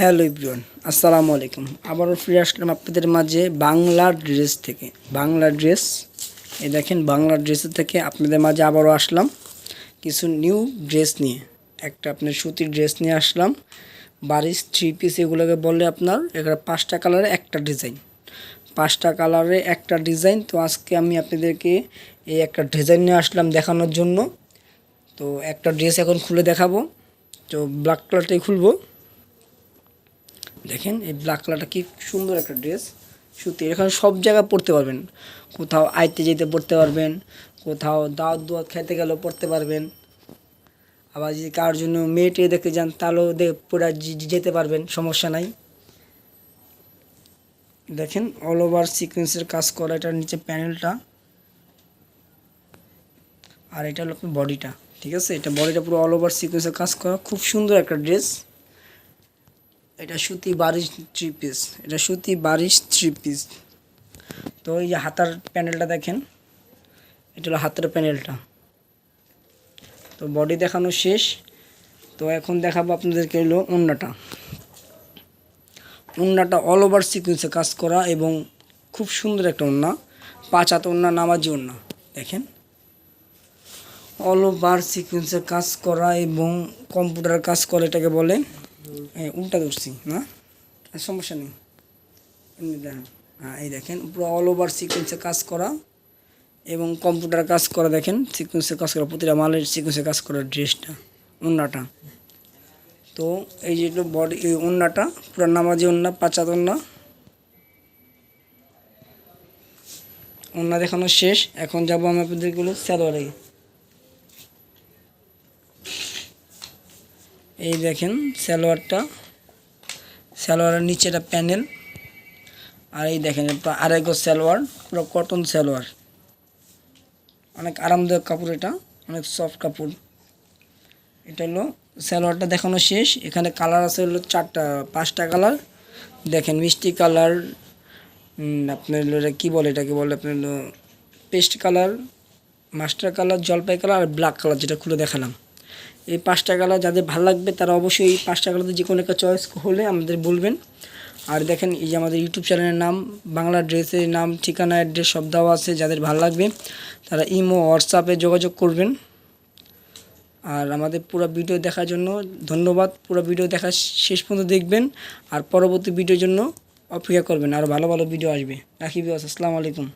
Hello ইব্রিয়ান আসসালামু আলাইকুম। আবারও ফিরে আসলাম আপনাদের মাঝে বাংলা ড্রেস থেকে। বাংলা ড্রেস, এই দেখেন বাংলা ড্রেসের থেকে আপনাদের মাঝে আবারও আসলাম। কিছু নিউ ড্রেস নিয়ে, একটা আপনার সুতির ড্রেস নিয়ে আসলাম। বারিশ থ্রি পিস এগুলোকে বললে আপনার এখানে পাঁচটা কালারে একটা ডিজাইন পাঁচটা কালারে একটা ডিজাইন তো আজকে আমি আপনাদেরকে এই একটা ডিজাইন নিয়ে আসলাম দেখানোর জন্য। তো একটা ড্রেস এখন খুলে দেখাবো। তো ব্ল্যাক কালারটাই খুলবো। দেখেন এই ব্ল্যাক কালারটা কি সুন্দর একটা ড্রেস সুতি এখানে সব জায়গায় পরতে পারবেন। কোথাও আইতে যেতে পড়তে পারবেন, কোথাও দাওয়াত দুয়াত খেতে গেলেও পড়তে পারবেন। আবার যদি কারোর জন্য মেয়েটে দেখতে যান, তাহলেও পরে যেতে পারবেন, সমস্যা নাই। দেখেন অল ওভার সিকোয়েন্সের কাজ করা এটার নিচে প্যানেলটা আর এটা হলো বডিটা ঠিক আছে? এটা বডিটা পুরো অল ওভার সিকোয়েন্সের কাজ করা। খুব সুন্দর একটা ড্রেস এটা সুতি বারিশ থ্রি পিস এটা সুতি বারিশ থ্রি পিস তো এই যে হাতার প্যানেলটা দেখেন, এটা হলো হাতের প্যানেলটা। তো বডি দেখানো শেষ। তো এখন দেখাবো আপনাদেরকে হলো অন্যটা ওন্নাটা অল ওভার সিকুয়েন্সে কাজ করা এবং খুব সুন্দর একটা ওন্না পাঁচ হাত ওন্না নামাজি ওন্না দেখেন। অল ওভার সিকুয়েন্সে কাজ করা এবং কম্পিউটার কাজ করে এটাকে বলে। এই উল্টা ধরছি, না? সমস্যা নেই। এমনি দেখেন হ্যাঁ এই দেখেন, পুরো অল ওভার সিকুয়েন্সে কাজ করা এবং কম্পিউটার কাজ করা, দেখেন সিকুয়েন্সে কাজ করা, প্রতিটা মালের সিকুয়েন্সে কাজ করা ড্রেসটা ওন্নাটা। তো এই যে বডি এই ওন্নাটা, পুরো নামাজি ওন্না পাঁচাত ওন্না। ওন্না দেখানো শেষ, এখন যাব আমি আপনাদেরগুলো স্যালোয়ারে এই দেখেন সালোয়ারটা। সালোয়ারের নিচে একটা প্যানেল। আর এই দেখেন আড়াই গজ সালোয়ার, পুরো কটন সালোয়ার। অনেক আরামদায়ক কাপড় এটা, অনেক সফট কাপড়। এটা হলো সালোয়ারটা দেখানো শেষ। এখানে কালার আছে হলো চারটা, পাঁচটা কালার। দেখেন, মিষ্টি কালার আপনার এটা কী বলে এটাকে বলে? আপনার পেস্ট কালার, মাস্টার কালার, জলপাই কালার আর ব্ল্যাক কালার যেটা খুলে দেখালাম। এই পাঁচটা কালার যাদের ভালো লাগবে তারা অবশ্যই এই পাঁচটা কালার যে কোনো একটা চয়েস হলে আমাদের বলবেন। আর দেখেন এই যে আমাদের ইউটিউব চ্যানেলের নাম, বাংলা ড্রেসের নাম, ঠিকানা অ্যাড্রেস সব দেওয়া আছে, যাদের ভালো লাগবে তারা ইমো, হোয়াটসঅ্যাপে যোগাযোগ করবেন। আর আমাদের পুরো ভিডিও দেখার জন্য ধন্যবাদ। পুরো ভিডিও দেখা শেষ পর্যন্ত দেখবেন আর পরবর্তী ভিডিওর জন্য অপেক্ষা করবেন। আর ভালো ভালো ভিডিও আসবে। রাখি বিবাস আসসালামু আলাইকুম।